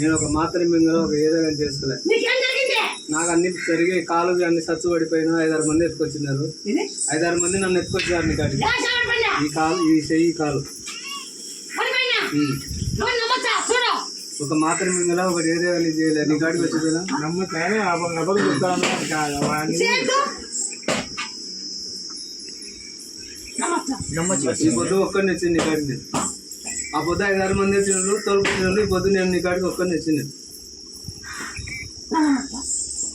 నేను ఒక మాత్రం మింగలో ఒక ఏదో కానీ చేసుకోలే. నీకేం జరిగింది? నాకు అన్ని జరిగి కాలు అన్ని సచ్చు పడిపోయినా ఐదారు మంది ఎత్తుకొచ్చినారు. ఇది? ఐదారు మంది నన్ను ఎత్తుకొచ్చారు నీ కాడికి. ఈ కాలు ఈ చెయ్యి ఈ కాలు ఒక మాత్రం మింగల ఒకటి ఏదో కానీ చేయలేదు నీ కాడికి వచ్చిపోయినా? నమ్ముతానే అబద్ధం చెప్తాను చేతు నమ్మచ్చా? ఈ పొద్దు ఒక్కడిని వచ్చింది నీ కాడికి. ఆ పొద్దు ఐదారు మంది వచ్చినారు తోలుకొచ్చినారు ఈ పొద్దు నేను నీ కాడికి ఒక్కడిని వచ్చింది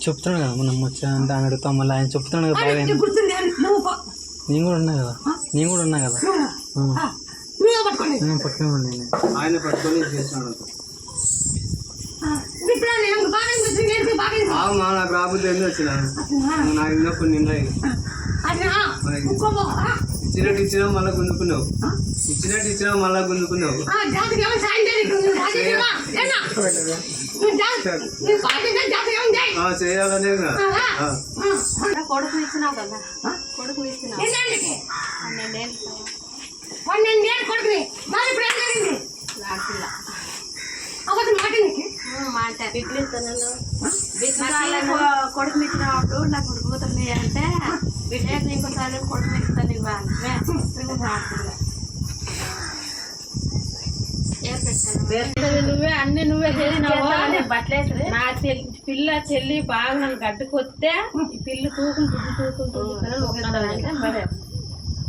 చెప్తున్నాడు కదా మనం వచ్చా అంటే ఆయన అడుగుతాం మళ్ళీ ఆయన చెప్తున్నాడు కదా బాగా. నేను కూడా ఉన్నా కదా? నేను కూడా ఉన్నా కదా? నువ్వు ఆ, నువ్వే పట్టుకోండి. ఆయన పట్టుకొని మా నాకు ఎందుకు వచ్చినా నాకు ఇంకో పో. ఇచ్చినట్టు ఇచ్చినా మళ్ళీ గుంజుకున్నావు. ఇచ్చినట్టు ఇచ్చినా మళ్ళీ గుంజుకున్నావు. చేయాలనే కొడుకు ఇచ్చినావు కదా. కొడుకు ఇచ్చినావు? పన్నెండేళ్ళు కొడుకుని? ఇప్పుడు ఏం జరిగింది? మాట నీకు. మాట. బిడ్డలు ఇస్తాను కొడుకు ఇచ్చినప్పుడు నాకు ఉడుకుతుంది అంటే బిడ్డ ఇంకోసారి కొడుకు ఇస్తాను నువ్వే అన్ని నువ్వే చేసినావు? బట్టలేసి నా చెల్లి పిల్ల చెల్లి బాగా నన్ను గడ్డుకొస్తే ఈ పిల్లి తూకుని బుద్ధి తూకుని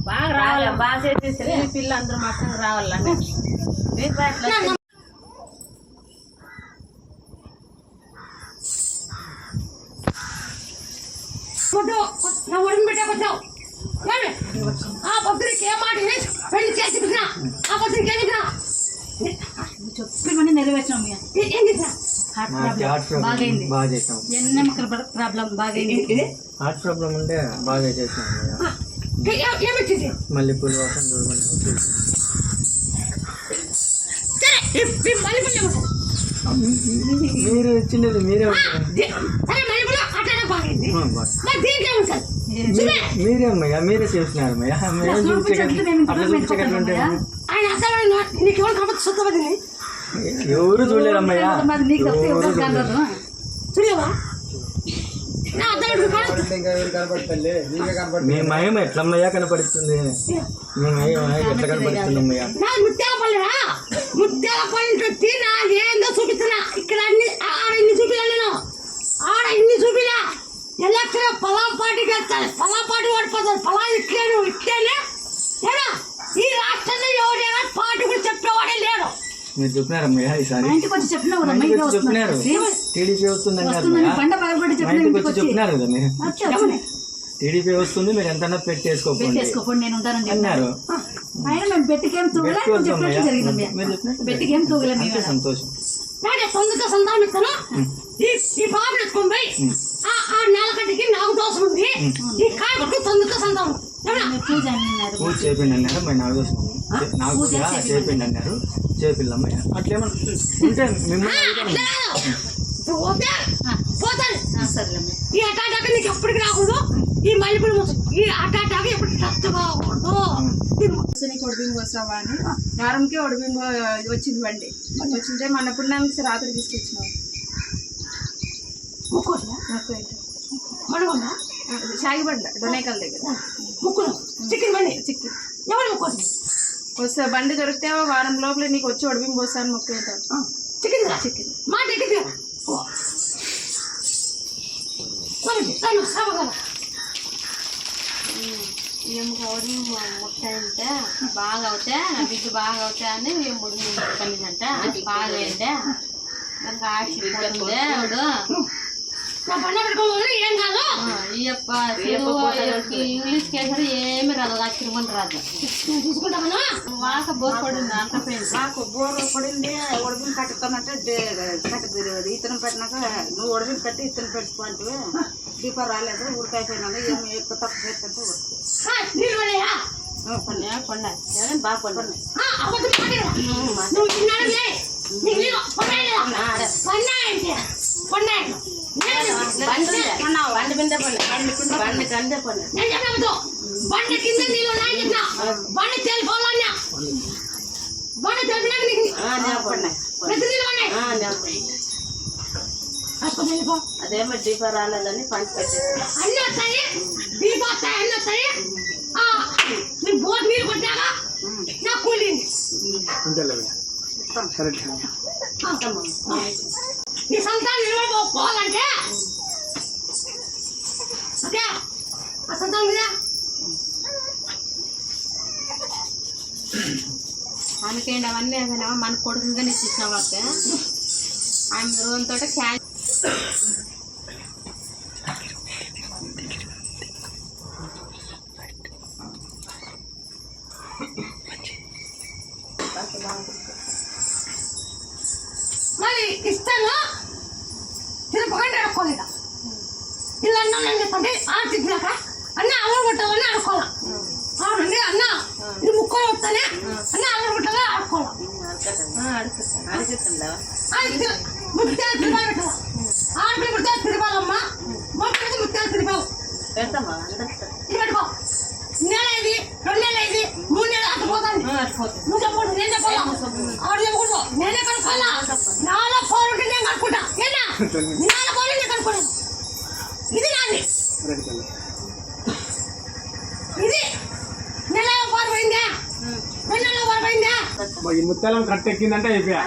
బాగా రావాలి? బాగా చేసేసి పిల్ల అందరూ మొత్తం రావాలని ఫోటో నా ఒడిని పెట్టే వచ్చావు ఏమి? ఆ భక్తుడికి ఏ మాట విని పెళ్ళి చేసి పెట్టినా? ఆ భక్తుడికి ఏం చెప్పినా చెప్పిమని నెరవేర్చాం ఇక. ఏ- ఏం చెప్పినా నాకు హార్ట్ ప్రాబ్లం బాగైంది. ప్ర- ప్రాబ్లం బాగైంది. హార్ట్ ప్రాబ్లం ఉంటే బాగా చేసాం మళ్ళీ పులి వాసన చూడమని. మీరు ఇచ్చినది మీరే మరి మీరే అమ్మయ్యా మీరే చేస్తున్నారు ఎవరు చూడలేరు అమ్మయ్యా అద్దరు మీ మహిమ ఎట్లమ్మయ్యా కనపడుతుంది మీ మహిమ ఎట్లా కనపడుతుంది అమ్మయ్యా నా ముత్యాల పల్లెరా? ముత్యాల ఏందో చూపిస్తున్నా ఇక్కడ అన్ని ఆడ ఇన్ని చూపిలా నేను ఆడ ఇన్ని చూపిలా ఎలక్షన్ పలా పార్టీకి వెళ్తాను పలా పార్టీ ఓడిపోతాను పలా ఇట్లేను ఇట్లేనే ఏడా ఈ రాష్ట్రంలో ఎవరైనా పార్టీ గురించి చెప్పేవాడే లేడు. మీరు చెప్పినారు ఈసారి? ఇంటికి వచ్చి చెప్పినారు. టీడీపీ వస్తుందని. పంట చెప్పినారు కదా మీరు? టీడీపీ వస్తుంది మీరు ఎంతన్నా పెట్టేసుకోకండి. నేను ఉంటానని అన్నారు. మేము బెట్టికేం తూగలే. జరిగింది బెట్టికేం సంతోషం. సంతానం ఇస్తాను ఈ బాబు ఎత్తుకొని పోయి ఆ నాకు దోషం ఉంది. ఈ కాయ తొందరగా పూజ అన్నారు పూజ చేపిండి అన్నారు మరి నాకు కోసం నాకు పూజ చేపిండి అన్నారు అట్లేమన్నా ఉంటే మిమ్మల్ని పోతాను. ఈ అటాటాక నీకు ఎప్పటికి రాకూడదు. ఈ మల్లెపూడి ముసు. ఈ అటాటాక ఎప్పటికి టచ్ కాకూడదు. నీకు ఒడిబింబు వస్తావా అని. వారంకి ఒడిబింబు వచ్చింది బండి. వచ్చింటే మన పుణ్యానికి రాత్రి తీసుకొచ్చినావు షాగిబండ డొనేకల్ దగ్గర. ముక్కులు. చికెన్ బండి. చిక్కి ఎవరు వస్తే బండి దొరికితే వారం లోపల నీకు వచ్చి ఒడిబింబు వస్తాను మొక్కేటావు చికెన్ రా. చికెన్ మాట ఎక్కితే ఏం కావడం ముట్టాయంటే బాగా అవుతే నా బిడ్డ బాగా అవుతా అని మేము ముడి బాగా నాకు ఆశ పోతుంది ఆవిడ నా బండ పెట్టుకోవాలి ఏం కాదు. ఇంగ్లీష్ కేసరి ఏమి రాదు ఆ తిరుమల రాదు. నేను తీసుకుంటామన్నా వాక బోర్ పడింది అంత నాకు బోరు పడింది ఉడబిం కట్టుతానంటే కట్టదు ఇతను పెట్టినాక నువ్వు ఉడబిం కట్టి ఇతను పెట్టుకుంటే దీపం రాలేదు ఉడికైపోయినా ఏమి ఎక్కువ తక్కువ చేస్తుంటే పండే పండ బాగా పండు నీకు పండు పండు బండి కింద నీళ్ళు ఉన్నాయి చెప్పిన బండి తేలిపోవాలన్నా బాగా తెలిసినాక నీకు నేర్పండి ప్రతి నీళ్ళు ఉన్నాయి నేర్పండి అప్పుడు వెళ్ళిపో అదేమో దీపం రాలేదని పంచి పెట్టేసి అన్నీ వస్తాయి దీపం వస్తాయి అన్నీ వస్తాయి ఆ, నీ బోట్ నీళ్ళు కొట్టాక నా కూలి అంతేలే కరెక్ట్ నీ సంతానం నిలబడిపోవాలంటే అదే ఆ సంతానం మీద అందుకేంటి అవన్నీ ఏమైనా మన కొడుకుగానే ఇచ్చిన వాళ్ళకి ఆయన రోజుతో క్యాన్ మరి ఇస్తాను తిరపకండి అడుక్కోలేదా ఇలా అన్నా నేను చెప్పండి ఆ తిప్పినాక అన్న అవ్వ కొట్టాలని ఆడుకోవాలా అవునండి అన్న ఇది ముక్కలు వస్తానే అన్న అవ్వ కొట్టాలని ఆడుకోవాలా అడుగుతుందా ముత్యాలు తిరుపాలు పెట్టాలా ఆడపిల్ల ముత్యాలు తిరుపాలమ్మా మొక్కడికి ముత్యాలు తిరుపాలు పెడతామా అందరికీ ఇది పెట్టుకో నెల అయింది రెండు నెలలు అయింది మూడు నెలలు అట్లా పోతాను నువ్వు చెప్పకూడదు నేను చెప్పాలా ఆవిడ చెప్పకూడదు నేనే కనుక్కోవాలా నాలో ఫోన్ ఉంటే నేను కనుక్కుంటా ఏనా నాలో ఫోన్ నేను కనుక్కోలేదు ఈ ముత్యాలం కట్ట ఎక్కిందంటే అయిపోయా.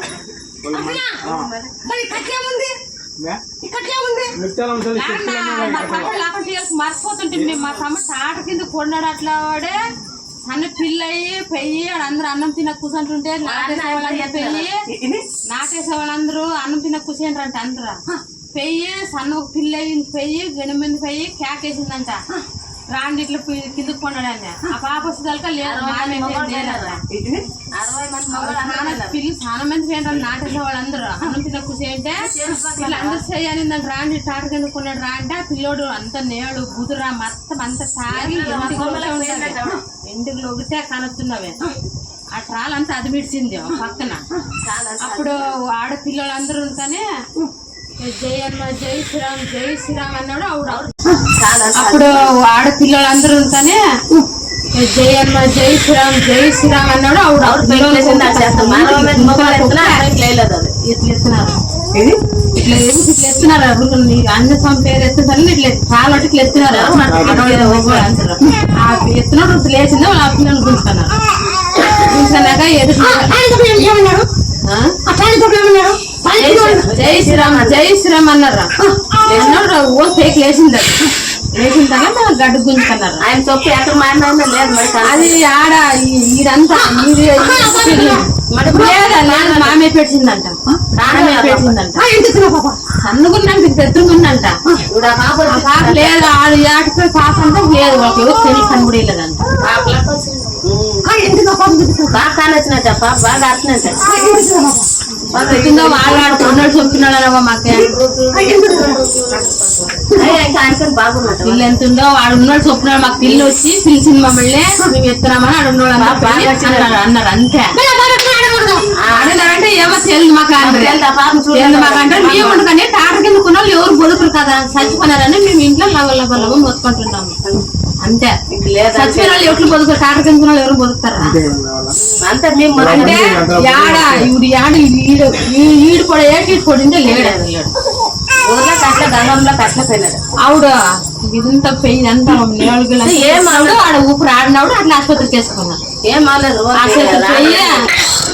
మర్చిపోతుంటే మేము మా తమ్ముడు తాట కింద కొన్నాడు అట్లా వాడే. సన్న పిల్లయి పెయ్యి అందరూ అన్నం తిన్న కూర్చుంటుంటే నాటేసే వాళ్ళందరూ ఇది నాటేసే వాళ్ళందరూ అన్నం తిన్న కూర్చుంటారంట అందరూ. పెయ్యి సన్న ఒక పిల్ల అయింది పెయ్యి గెన మీద పెయ్యి కేకేసిందంట రాండి ఇట్లా పి- కిందకు కొన్నాడని ఆ పాప వచ్చేదాకా లేదు. చాలా పిల్లి చాలా మంది పోయినారు నాటేసే వాళ్ళందరూ. అన్నం తిన్న కూర్చుంటే ఇట్లా అందరూ చేయాలిందని రాండి తాట కింద కొన్నాడు రా అంటే. ఆ పిల్లోడు అంత నేడు బుదురా మొత్తం అంత తాగి ఎండుగులు ఒకటే కనుతున్నవే ఆ ట్రాల్ అంతా అది మిడిచింది ఆ పక్కన అప్పుడు ఆడపిల్లలందరూ కానీ జయమ్మ జై శ్రీరామ్ జై శ్రీరామ్ అన్నాడు ఆవిడ అప్పుడు ఆడపిల్లలందరూ కానీ జయమ్మ జై శ్రీరామ్ జై శ్రీరామ్ అన్నాడు ఆవిడ ఇట్లా ఇట్లా ఎత్తున్నారు అన్న స్వామి పేరు ఎత్తుతారని ఇట్లా చాలా ఇట్లా ఎత్తున్నారు అందరూ. ఆ ఎత్తునప్పుడు లేచింది వాళ్ళు ఆ పిల్లలు గుంజుకున్నాక ఎదురు ఏమన్నారు జై శ్రీరామ్ జై శ్రీరామ్ అన్నారు ఓ పేకి లేచింది తర్వాత గడ్డు గుంజుకున్నారు ఆయన చొప్పు ఎక్కడ లేదు మరి. అది ఆడ ఈ- ఈడంతా ఇది మరి లేదా లేదు మామే పెట్టిందంట పెట్టిందంట ఇస్తున్నావు పాప లేదు ఆడు ఏటపోయి పాప అంటే లేదు వాళ్ళకి ఎవరు తెలియదు కనబడలేదంట బాగా కానొచ్చినట్ట పాప బాగా చెప్తున్నాడనవ్వ మాకే. బాగున్నట్టు పిల్లు ఎంత ఉందో వాడు ఉన్నాడు చెప్తున్నాడు మాకు పిల్లి వచ్చి పిలిచింది మమ్మల్ని మేము ఎత్తున్నామని ఆడు ఉన్నాడు అన్నారు. అంతే. ఆడదారంటే ఏమో తెలియదు మాకు తెలియదు మాకు అంటే మేము తాట కింద కొన్న వాళ్ళు ఎవరు బతుకురు కదా? చచ్చిపోయినారని మేము ఇంట్లో లవ లవ లవ మొత్తుకుంటున్నాము అంతే చచ్చిపోయిన వాళ్ళు ఎట్లు బతుకురు తాట కింద కొన్న వాళ్ళు బతుకుతారా అంతా మేము అంటే యాడ ఇప్పుడు యాడ ఈడు ఈ- ఈడు కూడా ఏటి ఈడు కూడా ఉంటే లేడు ఊర్లో కట్ల గంగంలో కట్ల పోయినాడు. ఆవిడ ఇదంతా పెయిన్ అంతా నేడుగులు ఏం ఆడ ఊపిరి ఆడినప్పుడు అట్లా ఆసుపత్రికి వేసుకున్నాను ఏం పోయి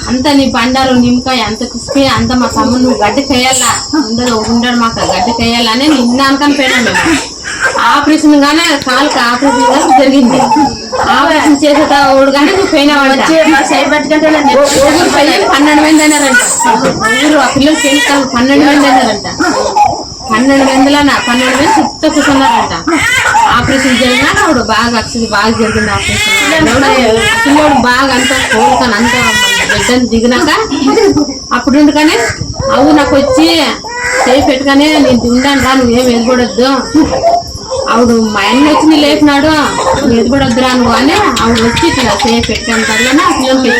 అంత నీ బండారు నిమ్మకాయ అంత క్రిస్పీ అంత మా తమ్ముడు నువ్వు గడ్డి కేయాలా అందరూ ఉండడు మాకు గడ్డి కేయాలని నిన్న అనుకొని పోయినాం మేము. ఆపరేషన్ గానే కాలుకి ఆపరేషన్ గానే జరిగింది ఆపరేషన్ చేయబట్టుకుంటే ఊరు పిల్లలు పన్నెండు మంది అయినారంట ఊరు ఆ పిల్లలు కాదు పన్నెండు మంది అయినారంట పన్నెండు మందిలోనా పన్నెండు మంది చుట్టూ కూర్చున్నారంట. ఆపరేషన్ జరిగినాక ఆవిడ బాగా వచ్చింది బాగా జరిగింది ఆపరేషన్. పిల్లోడు బాగా అంతా కోలుకొని అంతా బిడ్డను దిగినాక అప్పుడు ఉండగానే అవు నాకు వచ్చి చేయి పెట్టుగానే నేను తిండాను రా నువ్వేం ఎదుగొడద్దు ఆవిడ మా ఆయన వచ్చి నీ లేపినాడు. నువ్వు ఎదుగొడద్దు రా నువ్వు అని ఆవిడ వచ్చి ఇట్లా పెట్టుకుని తగ్గన ఆ పిల్లలు పోయి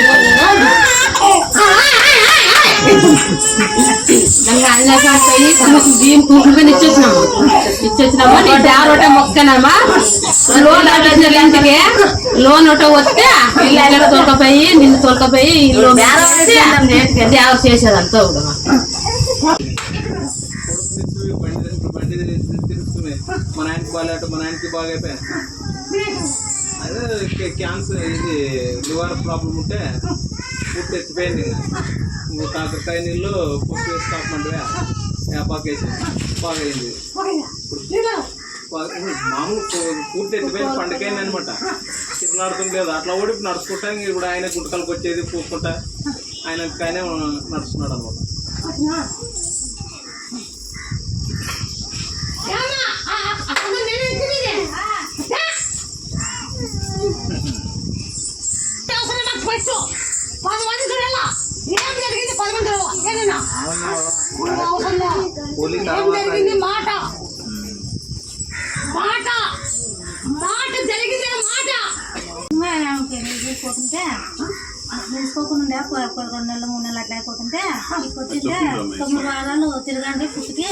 బియ్యం కుంకుమ మీద ఇచ్చొచ్చినాము ఇచ్చొచ్చినామా నీ డార్ ఒకటే మొక్కనమ్మా. లోన్ ఇంటికి లోన్ ఒకటి వస్తే ఇల్లు తోలకపోయి నిన్ను తోలకపోయి ఇల్లు చేసేదంతా కూడా బండి బండి తిరుగుతున్నాయి మా నాయనకి బాగాలేట మా నాయనకి బాగా అయిపోయాయి అదే క్యాన్సర్ ఇది లివర్ ప్రాబ్లం ఉంటే పుట్టి ఎత్తిపోయింది. ఇంకా కాకరకాయ నీళ్ళు పుట్టి వేసి కాకుండా వేపాకేసి బాగా బాగా- మామూలు పూర్తి ఎత్తిపోయిన పండుగైంది అనమాట తిరుగులాడుతుంది లేదు అట్లా కూడా ఇప్పుడు నడుచుకుంటా ఇంక ఇప్పుడు ఆయన గుంటకాలకు వచ్చేది పూసుకుంటా. ఆయన కానీ నడుస్తున్నాడు అనమాట ఏమ్మా? ఆ, ఆ, అక్కడ నేను తిరిగి. దా. పెట్టు. పది మంది చూడాలా? ఏం జరిగింది పది మంది? ఏదైనా? ఏం జరిగింది? మాట. మాట. మాట జరిగింది మాట. పోతుంటే నిలిచిపోకుండా రెండు నెలలు మూడు నెలలు అట్లా అయిపోతుంటే? వచ్చింటే తొమ్మిది వారాలు తిరగండి పుట్టికి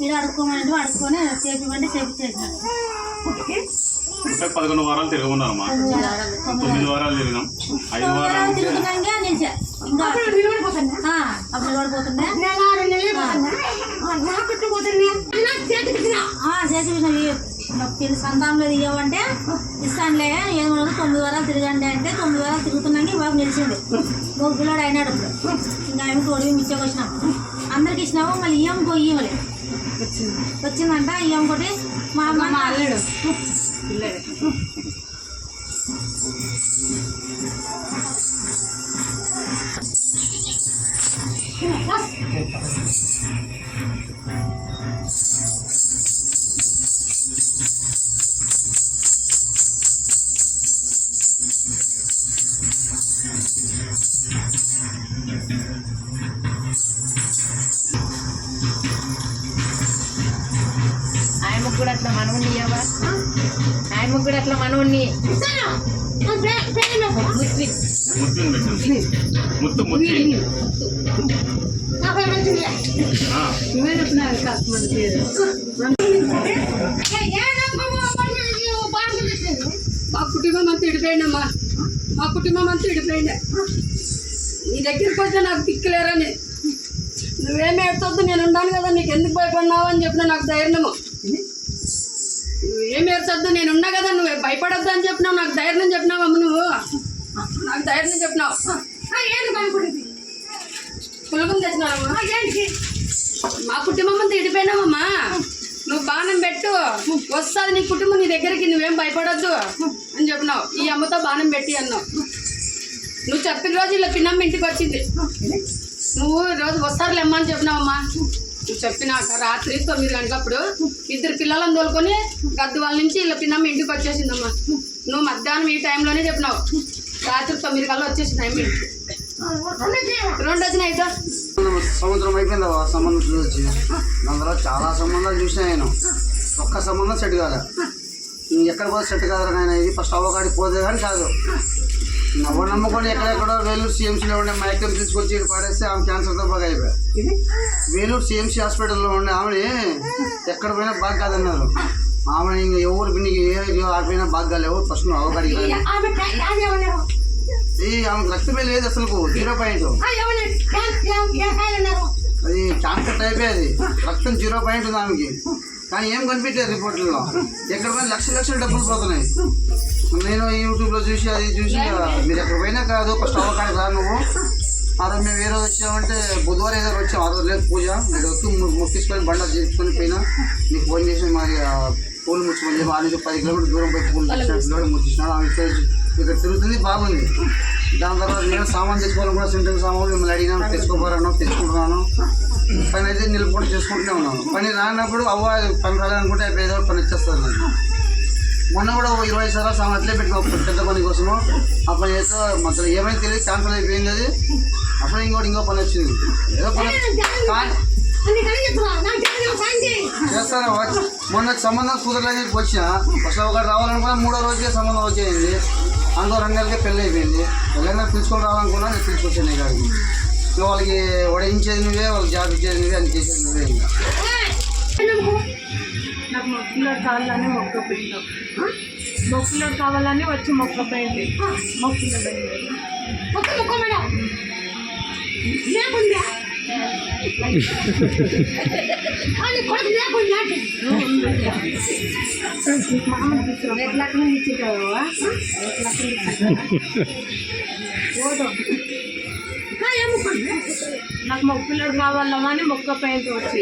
మీరు అడుక్కోమని అడుక్కొని చేపివ్వండి చేపించేసినాడు ఇంకా పదకొండు వారాలు తిరగమన్నారమ్మా తొమ్మిది వారాలు తిరిగినాం. ఐదు వారాలు చేసి సంతానంలో ఇవ్వమంటే ఇస్తానులే ఏమన్నా తొమ్మిది వారాలు తిరగండి అంటే తొమ్మిది వారాలు తిరుగుతున్నాక బాబు నిలిచింది పిల్లడు అయినాడు ఇప్పుడు. ఇంకా ఆమె తోడి మిచ్చకి వచ్చినాం. అందరికి ఇచ్చినాము మళ్ళీ ఇయ్యం పోయి ఇవ్వలే వచ్చిందంట. ఇయ్యం కొట్టి మా అమ్మ అల్లుడు. ఆయమ్మకు కూడా అట్లా ఆయమ్మకు కూడా అట్లా మనవుని ఇస్తాను నా పే- పేరు నాకు. ముస్లిం ముత్తుని పెట్టాం ముత్తు ముత్తి నా పేరు మంచిది. ఆ, ఏ- ఏ రంగమో మరి నువ్వు బాగా చేసేది. మా కుటుంబం అంతా ఇడిపోయిందమ్మా మా కుటుంబం అంతా ఇడిపోయింది నీ దగ్గరికి వస్తే నాకు దిక్కులేరని నువ్వేం ఏడ్చొద్దు నేను ఉన్నాను కదా నీకు ఎందుకు భయపడినావు అని చెప్పిన నాకు ధైర్యము ఏం ఏడ్చొద్దు నేను ఉన్నా కదా నువ్వు భయపడొద్దు అని చెప్పినావు నాకు ధైర్యం చెప్పినావు అమ్మ నువ్వు? నాకు ధైర్యం చెప్పినావు. ఏంటి భయపడింది భయపడేది? పులకం తెచ్చినావమ్మా ఏంటి? మా కుటుంబం అంతా నువ్వు బాణం పెట్టు. వస్తుంది నీ కుటుంబం నీ దగ్గరికి నువ్వేం భయపడొద్దు అని చెప్పినావు. ఈ అమ్మతో బాణం పెట్టి అన్నావు. నువ్వు చెప్పిన రోజు ఇలా పిన్నమ్మ ఇంటికి వచ్చింది. నువ్వు రోజు రోజు వస్తారులేమ్మా అని చెప్పినావమ్మా. చెప్పినాక రాత్రి తొమ్మిది గంటలప్పుడు ఇద్దరు పిల్లలను తోలుకొని గద్దు వాళ్ళ నుంచి ఇలా పిన్నమ్మ ఇంటికి వచ్చేసిందమ్మా. నువ్వు మధ్యాహ్నం ఈ టైంలోనే చెప్పినావు. రాత్రి తొమ్మిది కల్లా వచ్చేసింది అమ్మ. రెండు వచ్చినాయి అయితే సంవత్సరం అయిపోయింది సంబంధం చూసి అందులో చాలా సంబంధాలు చూసినా నేను. ఒక్క సంబంధం సెట్ కాదు ఎక్కడ పోతే సెట్ కాదు నాయన ఇది ఫస్ట్ అవ్వకాడికి పోతే కానీ కాదు. నమ్ముకొని ఎక్కడెక్కడో వేలూరు సిఎంసీలో ఉండే మైకం తీసుకొచ్చి పాడేస్తే ఆమె క్యాన్సర్తో బాగా అయిపోయాయి వేలూరు సిఎంసీ హాస్పిటల్లో ఉండే ఆమెని ఎక్కడ పోయినా బాగా కాదన్నారు. ఆమె ఇంక ఎవరికి నీకు ఏ ఆడిపోయినా బాగా కాలేవు. ఫస్ట్ నువ్వు అవ్వకాడికి రా. ఆమె కా- ఆమె ఏమన్నారు? ఈ ఆమెకు రక్తమే లేదు అసలు జీరో పాయింట్? అది క్యాన్సర్ టైపే అది. రక్తం జీరో పాయింట్ ఉంది ఆమెకి. కానీ ఏం కనిపించలేదు రిపోర్ట్లలో. ఎక్కడ పోయినా లక్ష లక్షల డబ్బులు పోతున్నాయి. నేను యూట్యూబ్లో చూసి అది చూసి మీరు ఎక్కడ పోయినా కాదు ఫస్ట్ అవ్వకాడికి రా నువ్వు. ఆ రోజు మేము ఏ రోజు వచ్చామంటే బుధవారం ఏదో వచ్చాం. ఆ రోజు లేదు పూజ. మీరు వచ్చి ముట్టించుకొని బండ చేసుకొని పోయినా. నీకు ఫోన్ చేసి మరి ఆ పూలు ముచ్చుకొని చెప్పి ఆ నుంచి పది కిలోమీటర్ దూరం పోయి పూలు కిలోమీటర్ ముట్టించినాడు. ఆమె ఇక్కడ తిరుగుతుంది బాగుంది. దాని తర్వాత నేను సామాన్ తెచ్చుకోవాలి కూడా సెంటర్ సామాన్లు మిమ్మల్ని అడిగినాను తెచ్చుకోపోరాను తెచ్చుకుంటున్నాను. పని అయితే నిలుపుకుంటూ చేసుకుంటూనే ఉన్నాను పని రానప్పుడు అవ్వ పని రాలనుకుంటే అయిపోయి ఏదో పని ఇచ్చేస్తాను నేను మొన్న కూడా ఓ ఇరవై సార్లు సామాన్ అట్లే పెట్టుకో పెద్ద పని కోసము. ఆ పని చేస్తే మొత్తం ఏమైనా తెలియదు క్యాన్సల్ అయిపోయింది అది. అప్పుడు ఇంకోటి ఇంకో పని వచ్చింది. ఏదో పని. నాకు. చేస్తాను మొన్న సంబంధం కుదరలేని చెప్పి వచ్చిన ఫస్ట్ ఒకటి రావాలనుకున్నా మూడో రోజుకే సంబంధం వచ్చేయింది అందులో రెండు నెలలకే పెళ్ళి అయిపోయింది. ఎవరైనా పిలుచుకొని రావాలనుకున్నా నేను పిలుచుకొచ్చాను ఈ కాడికి. ఇంకా వాళ్ళకి వడించేది నువ్వే వాళ్ళకి జాబ్ ఇచ్చేది నువ్వే అని చేసేది నువ్వే ఇంకా నాకు మొక్కులో కావాలని మొక్క పెట్టాం మొక్కులో కావాలని వచ్చి మొక్క పోయింది మొక్కులో పోయింది మొక్క మొక్క మేడం లేకుండే కానీ కొడుకు లేకుండా రేపు లక్షలు ఇచ్చేటావా నాకు మొక్కులోడు కావాలమ్మా అని మొక్క పెయింట్ వచ్చి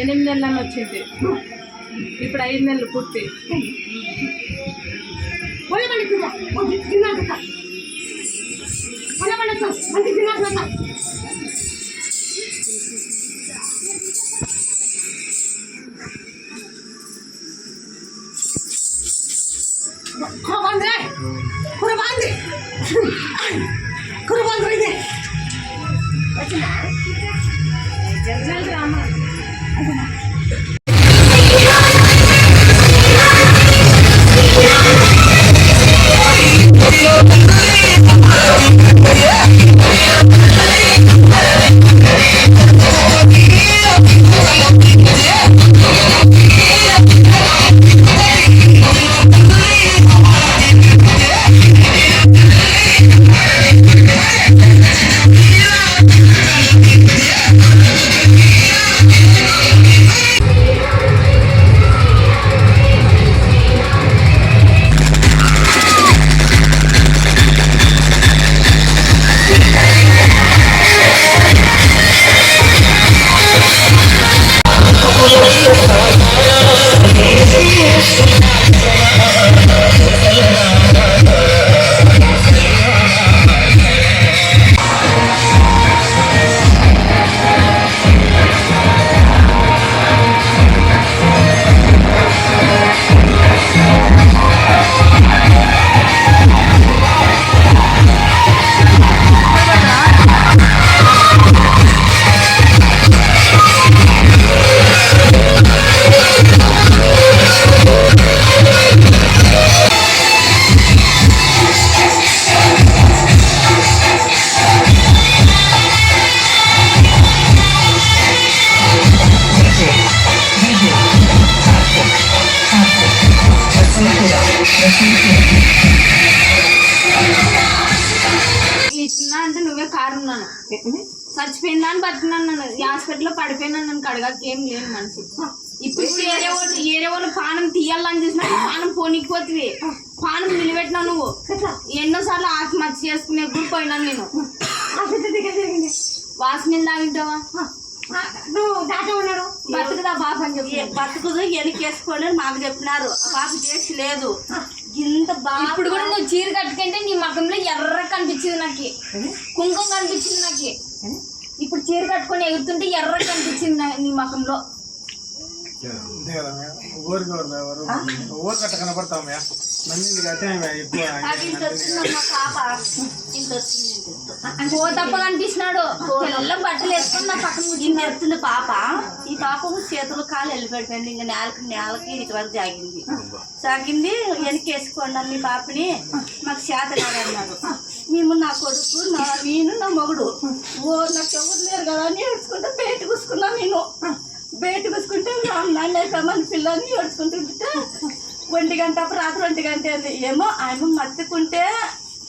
ఎనిమిది నెలలని వచ్చింది. ఇప్పుడు ఐదు నెలలు పూర్తి. పొలం పండుతుందా తిన్నాక మంచి Gel ama. Hadi. పోనీకిపోతుంది పానం నిలబెట్టినా నువ్వు. ఎన్నోసార్లు ఆత్మహత్య చేసుకునే కూడా పోయినాను నేను. వాసన తాగింటావా నువ్వు దాట ఉన్నాడు. బతుకుదా బాబు అని చెప్పి. బతుకుదు వెనకేసుకోండి అని మాకు చెప్పినారు. ఆ పాప చేసి లేదు. ఇంత బాగా ఇప్పుడు కూడా నువ్వు చీర కట్టుకుంటే నీ మకంలో ఎర్ర కనిపించింది నాకు. కుంకుమ కనిపించింది నాకు. ఇప్పుడు చీర కట్టుకొని ఎగురుతుంటే ఎర్ర కనిపించింది నా- నీ మకంలో ఊరికి ఊరు కట్ట కనపడతాం మంది కట్టే ఎక్కువ నాకు ఇంత వచ్చిందమ్మా పాప. ఇంత వచ్చింది ఓ తప్ప కనిపిస్తున్నాడు. తెల్ల బట్టలు వేసుకొని నా పక్కన ఎత్తుంది పాప. ఈ పాప చేతులు కాలు వెళ్ళిపెట్టండి ఇంకా నేలకి నేలకి ఇటు వరకు జాగింది. సాగింది వెనకేసుకోండి మీ పాపని. మాకు చేత కాదన్నాడు మేము నా కొడుకు నా నేను నా మగుడు. ఓ నాకు ఎవరు లేరు కదా అని ఏడ్చుకుంటే బయట కూసుకున్నా నేను. నన్ను మన పిల్లల్ని ఏడ్చుకుంటుంటే ఒంటి గంట అప్పుడు రాత్రి ఒంటి గంట ఏమో ఆయన మత్తుకుంటే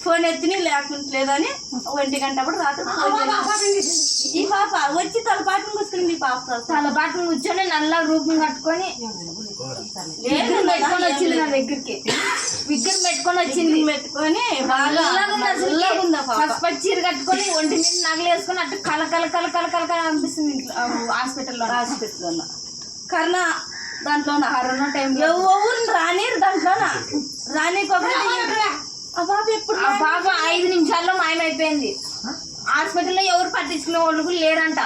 ఫోన్ ఎత్తిని లేకుంటలేదని ఒంటి గంట అప్పుడు రాత్రి. ఈ పాప వచ్చి తలపాటును కూసుకుంది ఈ పాప తల బాటలు కూర్చొని నల్ల రూపం కట్టుకొని విగ్రహం పెట్టుకొని వచ్చింది నా దగ్గరికి విగ్రహం పెట్టుకొని వచ్చింది పెట్టుకొని. పసుపచ్చి చీర కట్టుకొని ఒంటి మీద నగలు వేసుకొని అట్టు కల కల కల కల కల కల అనిపిస్తుంది ఇంట్లో హాస్పిటల్లో హాస్పిటల్లో కరోనా దాంట్లో కరోనా టైంలో ఎవరు రానిరు దాంట్లో రాని ఆ బాబు ఎప్పుడు ఆ పాప ఐదు నిమిషాల్లో మాయమైపోయింది హాస్పిటల్లో ఎవరు పట్టించుకునే వాళ్ళు కూడా లేరంట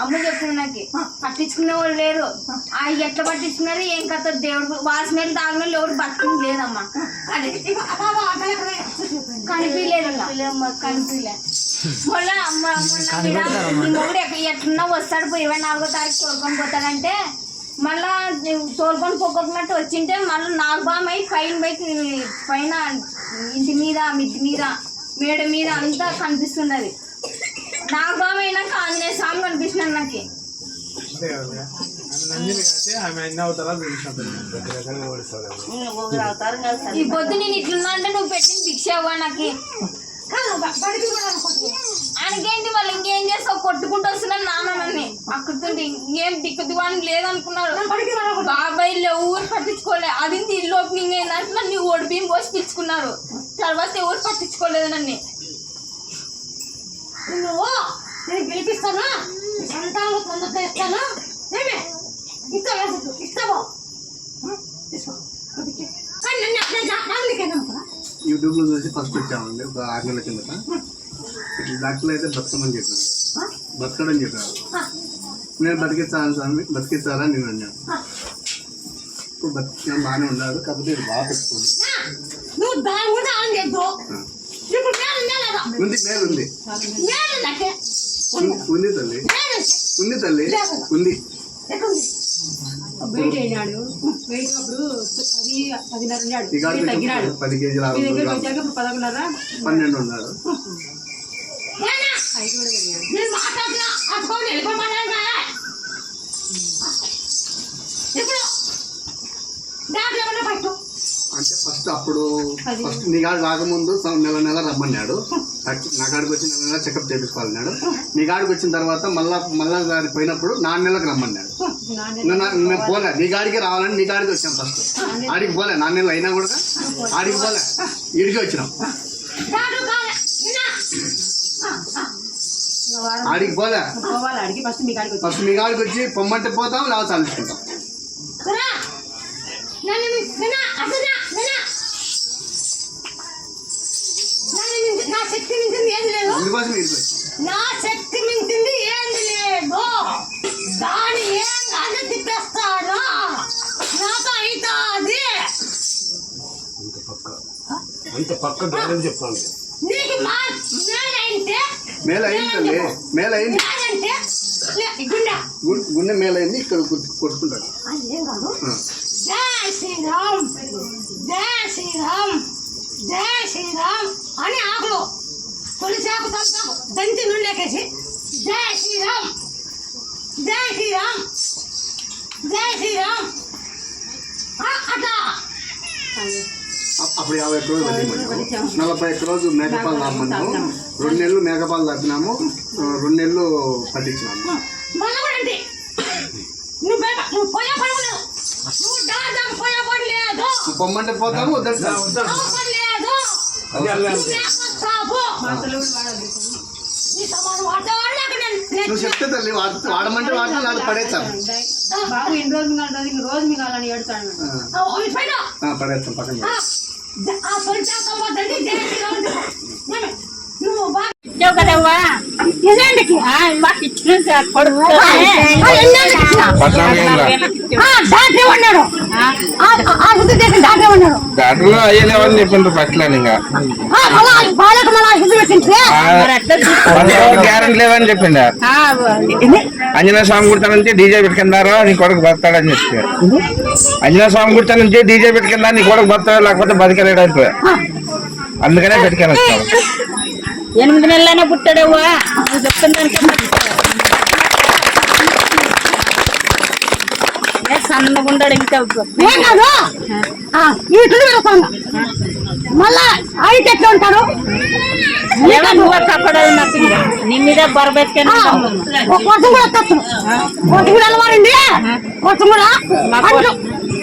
అమ్మ చెప్పింది నాకు పట్టించుకునే వాళ్ళు లేరు ఆ ఎట్లా పట్టించుకున్నారు ఏం కథ దేవుడు వాసన తాగిన వాళ్ళు ఎవరు పట్టుకుని లేదమ్మా కనిపించలేదు ఇంకా. కనిపించలే మొన్న మొన్న ఎట్లున్నా వస్తాడు పో ఇరవై నాలుగో తారీఖు తోలుకొని పోతాడంటే మళ్ళా తోలుకొని పోకోకున్నట్టు వచ్చింటే మళ్ళీ నాకు బామై పైన పోయి పైన ఇంటి మీద మిద్ది మీద మేడ మీద అంతా కనిపిస్తున్నది. నాగమైనా ఆంజనేయ స్వామి కనిపించినాడు నాకు. ఈ పొద్దు నేను ఇట్లున్నా అంటే నువ్వు పెట్టిన భిక్ష అవ్వ నాకు. ఆయనకేంటి వాళ్ళు ఇంకేం చేస్తావు? కొట్టుకుంటూ వస్తున్నాను నాన్న నన్ను. అక్కడితో ఇంకేం దిక్కు దివాణి లేదనుకున్నారు. బాబాయ్ ఎవరు పట్టించుకోలే. అది ఇల్లు ఓపెనింగ్ అయిందంటే నన్ను ఓడి బియ్యం పోసి పిలుచుకున్నారు. తర్వాత ఎవరు పట్టించుకోలేదు నన్ను. నువ్వు నేను గెలిపిస్తాను సంతానం తొందరగా ఇస్తాను? ఏమే? ఇస్తావు? ఇస్తావు? నన్ను అట్లే యూట్యూబ్లో చూసి ఫస్ట్ వచ్చామండి ఒక ఆరు నెలల కిందట. ఇట్లా డాక్టర్లు అయితే బతకమని చెప్పారు. బతకడం చెప్పారు. నేను బతికిస్తాను స్వామి బతికిస్తారా నేను అన్నాను. ఇప్పుడు బతికినా బాగానే ఉన్నారు కాకపోతే ఇది బాగా పెట్టుకుంది. నువ్వు దాని కూడా ఆన్ చేద్దు. ఇప్పుడు నేను ఉండలేదా ఉంది మేలు ఉంది. ఉంది- తల్లి. ఉంది తల్లి. ఉంది. వెయిట్ అయినాడు వెయిట్ అప్పుడు పది పదిన్నర ఉన్నాడు తగ్గినాడు. వచ్చి పది కేజీలు మీ దగ్గరికి వచ్చాక ఇప్పుడు పదకొండున్నర. పన్నెండు ఉన్నారు. నేనా? ఐదు కూడా పెరిగాడు నేను మాట్లాడుతున్నా. అట్టుకోండి వెళ్ళిపోమన్నాను కదా ఇప్పుడు దాంట్లో ఏమన్నా పట్టు. అంటే ఫస్ట్ అప్పుడు ఫస్ట్ నీ కాడికి రాకముందు నెల నెల రమ్మన్నాడు. అట్- నా కాడికి వచ్చి నెల నెల చెకప్ చేయించుకోవాలన్నాడు నీ కాడికి వచ్చిన తర్వాత మళ్ళా మళ్ళా దారి పోయినప్పుడు నాలుగు నెలలకు రమ్మన్నాడు. ఇంకా నా- మేము పోలే. నీ కాడికి రావాలని నీ కాడికి వచ్చాం ఫస్ట్ ఆడికి పోలే. నాలుగు నెలలు అయినా కూడా ఆడికి పోలే. ఇడికి వచ్చినాం. ఆడికి పోలే. ఫస్ట్ మీ కాడికి వచ్చి. పొమ్మంటే పోతాం లేకపోతే తలుచుకుంటాం శక్తి మించింది ఏది లేదు? నా శక్తి మించింది ఏంది లేదు? దాని ఏం కాదు తిప్పేస్తాను నీకు మా మేలైతే మేలు అయింది తల్లి మేలు అయింది. మేలంటే గుండె. గు- గుండె మేలు అయింది ఇక్కడ కొట్టు- కొట్టుకుంటాడు. అది ఏం కాదు? ఆ. జై శ్రీరామ్. జై శ్రీరామ్. జై శ్రీరామ్ అని ఆకులు. తొలిసి ఆకు తలుపు దంచి నుండేకేసి జై శ్రీరామ్. జై శ్రీరామ్. జై శ్రీరామ్. అట్లా. అప్- అప్పుడు యాభై ఒక్క రోజులు వెళ్ళిపోయాము నలభై ఒక్క రోజు మేకపాలు తాపమన్నాము రెండు నెలలు మేకపాలు తాపినాము రెండు నెలలు పట్టించినాము. పొమ్మంటే పోతాము లేదు. నువ్వు చెప్తే తల్లి వాడ వాడమంటే వాడతా లేదా పడేస్తాను. బాబు ఎన్ని రోజులు ఇంక రోజు మీకు ఆ, పైన. ఆ, పడేస్తాం పక్కన కదవ్వా? మాకు ఇచ్చిన కొడుకు డాక్టర్ ఉన్నాడు డాక్టర్ ఉన్నాడు డాక్టర్లు అయ్యలేవని చెప్పిండ్రు ఫస్ట్ ఇంకా. బాలకు పెట్టించే గ్యారెంటీ లేదని చెప్పిండ? ఆంజనేయ స్వామి గుర్త నుంచి డీజే పెట్టుకున్నారు నీ కొడుకు బతాడని చెప్పి. ఆంజనేయ స్వామి గుర్త నుంచి డీజే పెట్టుకున్నా నీ కొడుకు బతాడు లేకపోతే బతికలేడు అయిపోయా అందుకనే పెట్టుకొని వచ్చాను ఎనిమిది నెలలైనా పుట్టాడవ్వా నువ్వు చెప్తున్నానికి సన్నగుండాడు ఇంకా మళ్ళా ఐదు ఎట్లా ఉంటారు? నువ్వే నాకు. నీ మీద బరబెట్టుకొని కూడా తప్పు కూడా అలవారండి కోసం కూడా పంట్లు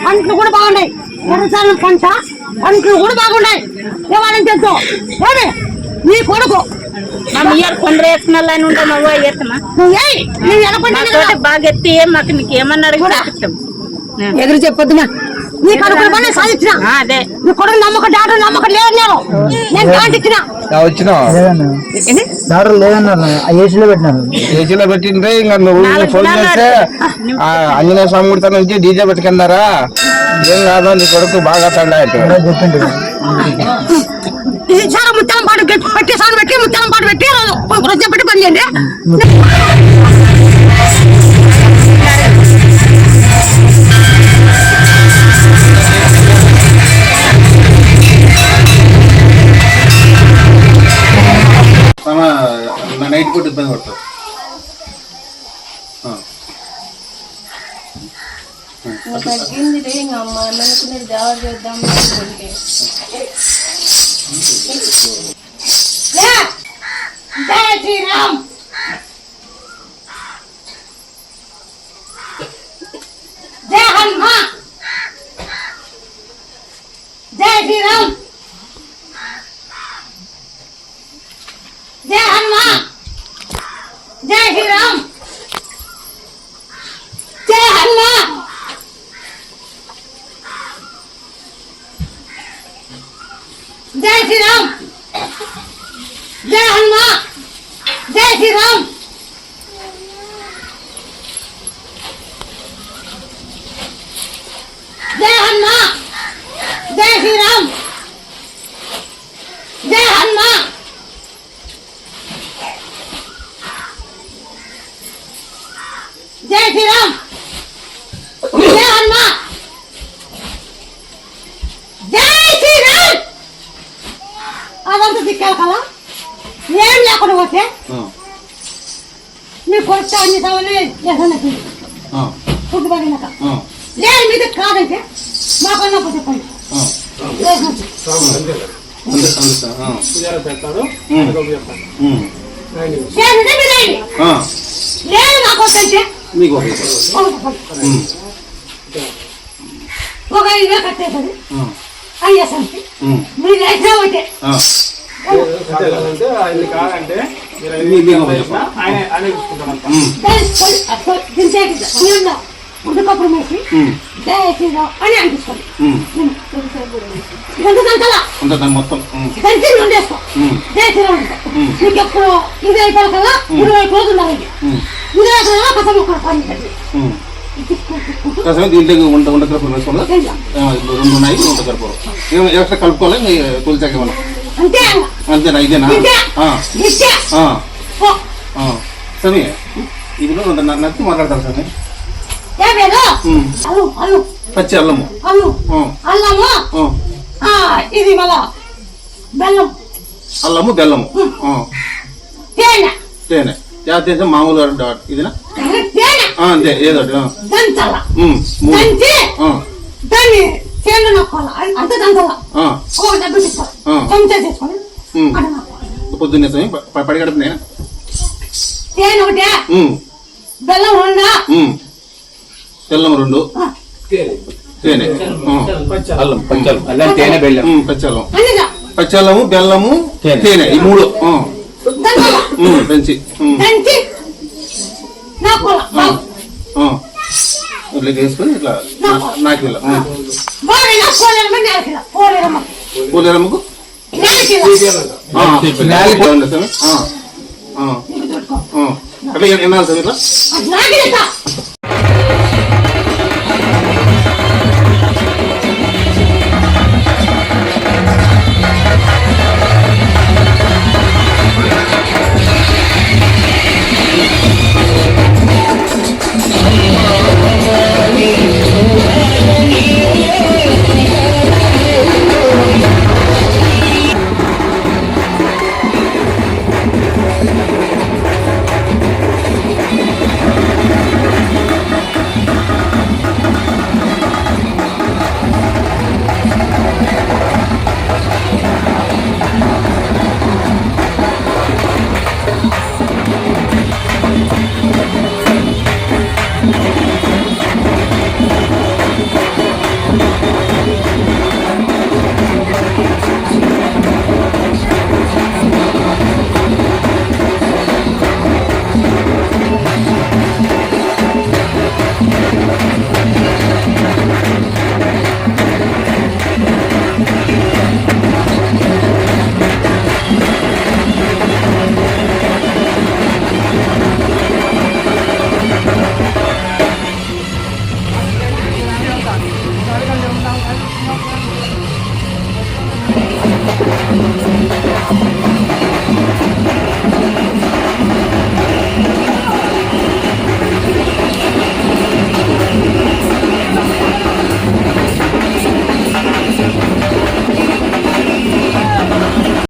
పంట్లు కూడా బాగున్నాయి. పంట పంట్లు కూడా బాగున్నాయి. ఏమని తెలుసు ఏమి? నీ కొడుకు. మా ఇయర్ కొండ్ర వేసుకున్న వాళ్ళని ఉంటాం అవ్వ ఎత్తమా నువ్వు ఏయ్ నువ్వు ఎలా మా తోటి బాగా ఎత్తి మాకు నీకు ఏమన్నా అడిగి చెప్తాం. ఎదురు చెప్పొద్దు మా నీ కొడుకు పని సాధించిన. అదే. నీ కొడుకు నమ్మకం డాక్టర్ నమ్మకం లేదు నేను. నేను గ్రాంట్ ఇచ్చిన. వచ్చినావు డాక్టర్ లేదన్నారు ఆ ఏసీలో పెట్టినారు. ఏసీలో పెట్టింటే ఇంకా నువ్వు ఫోన్ చేస్తే ఆ, ఆంజనేయ స్వామి నుంచి డీజే పెట్టుకున్నారా ఏం కాదు నీ కొడుకు బాగా చెప్పిండు. పెట్టి సాగు పెట్టి ముత్యాలం పాటు పెట్టి రోజు పెట్టి పని చేయండి నైట్ ఇంకోటి ఇబ్బంది పడతారు ఆ. తగ్గింది ఇంకా అమ్మ అనుకునేది దేవర చేద్దాం అనుకుంటే లే! జై శ్రీరామ్ జై హనుమా జై శ్రీరామ్ జై హనుమా జై శ్రీరామ్ జై హనుమా జై శ్రీరామ్ జై హనుమా జై శ్రీరామ్ జై హనుమా జై శ్రీరామ్ జై హనుమా జై శ్రీరామ్ జై హనుమా జై శ్రీరామ్ అదంతా దిక్కాల కదా ఏం లేకుండా పోతే. మీ కొత్త అన్ని సవాళ్ళు చేసాను. ఫుడ్ పడినాక. లేదు మీద కాదంటే చెప్పండి అంతే ఆ. పూజారి పెడతాడు. లేదు మాకు వద్దంటే మీకు ఒక చెప్పండి కట్టేసరి ఆ. అయ్యేసరికి. మీరు అయితే. అంటే ఆయన కాదంటే ఆయన ఉడకప్పుడు వేసి అని అనిపిస్తుంది. దాని మొత్తం. దంచి ఉండేసుకో. ఉమ్. దయచేసి నీకు ఎప్పుడు ఇది అయిపోయి కదా ఇరవై రోజులు ఉండాలి. ఇరవై రోజులు కథ ముక్కలు పని దీంట్లో వేసుకోవాలి రెండు ఉన్నాయి ఎక్స్ట్రా కలుపుకోవాలి? తొలిచాక ఏమన్నా? అంతే. అంతేనా? ఇదేనా. సమీ ఇప్పుడు రెండు న- నచ్చి మాట్లాడతారు అల్లు పచ్చి అల్లము. అల్లము. ఇది మళ్ళా బెల్లం. అల్లము బెల్లము. తేనె. తేనె. మామూలు ఇదేనా? అంతే ఏదో. మూడు. దాన్ని నొక్కాల అంత డబ్బు తీసుకోవాలి నొక్కాలి పొద్దున్నే సమీ ప- ప- పడి గడప నేనా తేనె ఒకటే. బెల్లం రెండా. బెల్లం రెండు. తేనె. అల్లం పచ్చలం అల్లం తేనె బెల్లం. అన్నిగా పచ్చల్లము బెల్లము తేనె. తేనె. ఈ మూడు. పెంచి నొక్కాల ఆ. ఇట్లా వేసుకొని ఇట్లా నాకు పూలేరమ్మకు. అట్లా ఎన్నాళ్ళు స్వామి ఇట్లా.